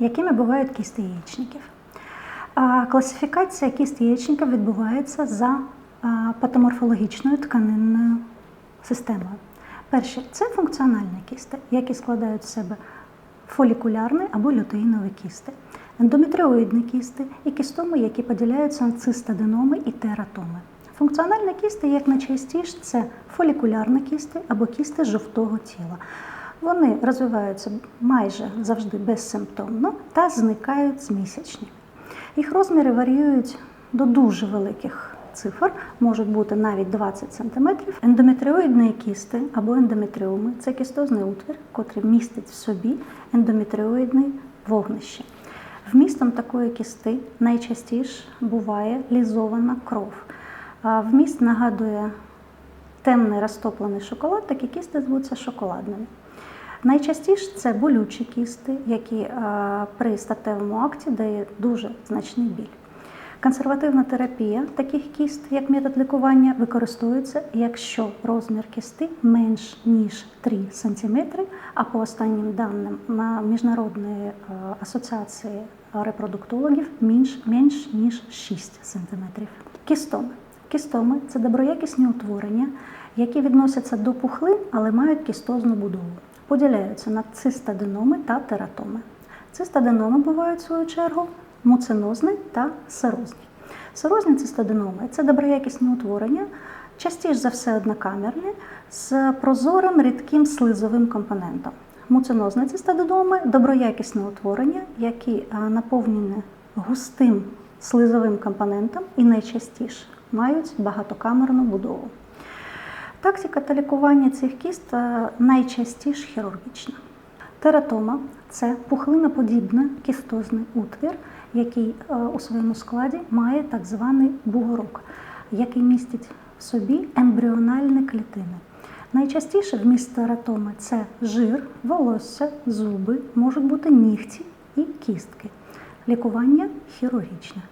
Якими бувають кісти яєчників? Класифікація кіст яєчників відбувається за патоморфологічною тканинною системою. Перші це функціональні кісти, які складають в себе фолікулярні або лютеїнові кісти, ендометріоїдні кісти і кістоми, які поділяються на цистаденоми і тератоми. Функціональні кісти, як найчастіше, це фолікулярні кісти або кісти жовтого тіла. Вони розвиваються майже завжди безсимптомно та зникають з місячні. Їх розміри варіюють до дуже великих цифр, можуть бути навіть 20 см. Ендометріоїдні кісти або ендометріоми це кістозний утвір, котрий містить в собі ендометріоїдне вогнище. Вмістом такої кісти найчастіше буває лізована кров. Вміст нагадує темний розтоплений шоколад, такі кісти звуться шоколадними. Найчастіше це болючі кісти, які е, при статевому акті дає дуже значний біль. Консервативна терапія таких кіст, як метод лікування, використовується, якщо розмір кісти менш ніж 3 см, а по останнім даним на Міжнародної е, асоціації репродуктологів менш, менш ніж 6 см. Кістоми. Кістоми це доброякісні утворення, які відносяться до пухлин, але мають кістозну будову. Поділяються на цистаденоми та тератоми. Цистаденоми бувають, в свою чергу, муцинозні та серозні. Серозні цистаденоми це доброякісні утворення, частіше за все однокамерні, з прозорим рідким слизовим компонентом. Муцинозні цистаденоми доброякісне утворення, які наповнені густим слизовим компонентом і найчастіше мають багатокамерну будову. Тактика та лікування цих кіст е, найчастіше хірургічна. Тератома це пухлиноподібний кістозний утвір, який е, у своєму складі має так званий бугорок, який містить в собі ембріональні клітини. Найчастіше вміст тератоми це жир, волосся, зуби, можуть бути нігті і кістки. Лікування хірургічне.